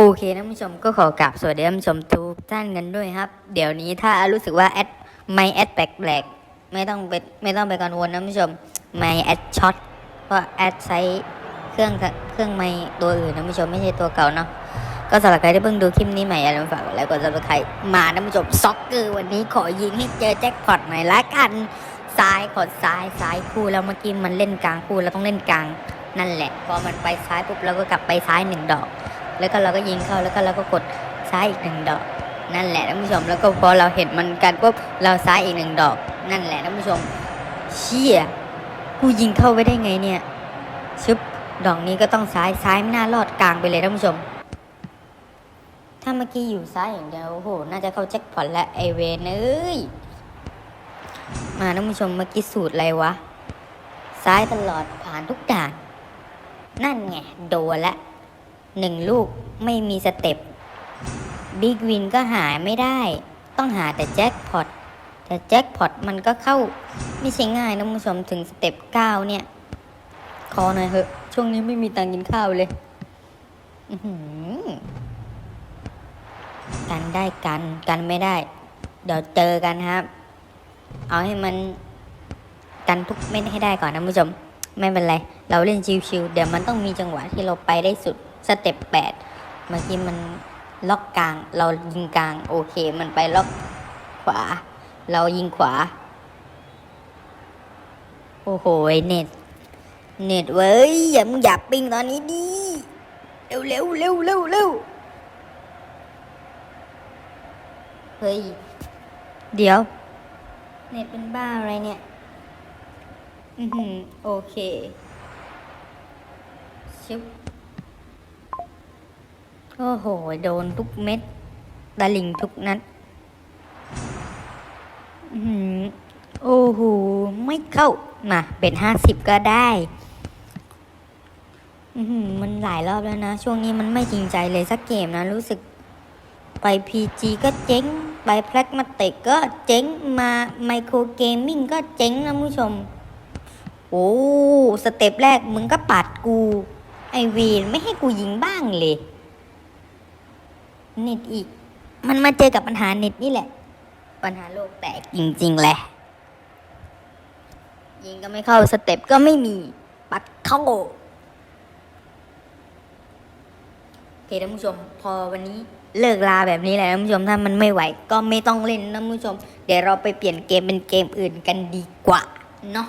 โอเคท่านผู้ชมก็ขอกราบสวัสดีท่านผู้ชมทุกท่านกันด้วยครับ เดี๋ยวนี้ถ้ารู้สึกว่าแอดไม่แอดแปลกๆไม่ต้องไปไม่ต้องไปกังวลนะท่านผู้ชมไม่แอดช็อตเพราะแอดใช้เครื่องเครื่องไม่ตัวอื่นนะท่านผู้ชมไม่ใช่ตัวเก่าเนาะก็สำหรับใครที่เพิ่งดูคลิปนี้ใหม่อย่าลืมฝากกดไลค์กดซับสไครต์มาท่านผู้ชมซ็อกเกอร์วันนี้ขอยิงให้เจอแจ็คพอตหน่อยละกัน ซ้ายขอซ้ายซ้ายคู่แล้วเมื่อกี้มันเล่นกลางคู่แล้วต้องเล่นกลางนั่นแหละพอมันไปซ้ายปุ๊บเราก็กลับไปซ้ายหนึ่งดอก แล้วก็เราก็ยิงเข้าแล้วก็เราก็กดซ้ายอีกหนึ่งดอก นั่นแหละท่านผู้ชมแล้วก็พอเราเห็นมันกันปุ๊บเราซ้ายอีกหนึ่งดอก นั่นแหละท่านผู้ชมเชี่ยกูยิงเข้าไปได้ไงเนี่ยชึบดอกนี้ก็ต้องซ้ายซ้ายไม่น่ารอดกลางไปเลยท่านผู้ชม ถ้าเมื่อกี้อยู่ซ้ายอย่างเดียวโอ้โหน่าจะเข้าแจ็คพอตและไอเวนเอ้ย มาท่านผู้ชมเมื่อกี้สูตรอะไรวะ ซ้ายตลอดผ่านทุกด่าน นั่นไง โดนละหนึ่งลูกไม่มีสเต็ปบิ๊กวินก็หาไม่ได้ ต้องหาแต่แจ็คพอตแต่แจ็คพอตมันก็เข้าไม่ใช่ง่ายนะผู้ชมถึงสเต็ปเก้าเนี่ยขอหน่อยเถอะ ช่วงนี้ไม่มีตังค์กินข้าวเลยกันได้กัน กันไม่ได้ เดี๋ยวเจอกันครับ เอาให้มันกันทุกเม็ดให้ได้ก่อนนะผู้ชม ไม่เป็นไร เราเล่นชิวๆเดี๋ยวมันต้องมีจังหวะที่เราไปได้สุดสเต็ปแปดเมื่อกี้มันล็อกกลาง เรายิงกลาง โอเค มันไปล็อกขวา เรายิงขวา โอ้โหเน็ต เน็ตเว้ยอย่ามึงอย่าปิงตอนนี้ดิเร็วเร็วเร็วเร็วเร็วเฮ้ย เดี๋ยว เน็ตเป็นบ้าอะไรเนี่ย อือหือ โอเค ชิบโอ้โห โดนทุกเม็ดตะลิงทุกนัด อือหือ โอ้โห ไม่เข้า มาเป็นห้าสิบก็ได้ อือหือ มันหลายรอบแล้วนะ ช่วงนี้มันไม่จริงใจเลยสักเกมนะ รู้สึกไปพีจีก็เจ๊ง ไปแพลกมาเตกก็เจ๊งมาไมโครเกมมิ่งก็เจ๊งนะผู้ชม โอ้สเต็ปแรกมึงก็ปัดกู ไอวีนไม่ให้กูยิงบ้างเลย เน็ตอีก มันมาเจอกับปัญหาเน็ตนี่แหละ ปัญหาโลกแตกจริงๆแหละ ยิงก็ไม่เข้าสเต็ปก็ไม่มี ปัดเข้า โอ เคท่านผู้ชม พอวันนี้เลิกลาแบบนี้แหละท่านผู้ชมถ้ามันไม่ไหว ก็ไม่ต้องเล่นนะท่านผู้ชม เดี๋ยวเราไปเปลี่ยนเกมเป็นเกมอื่นกันดีกว่าเนาะ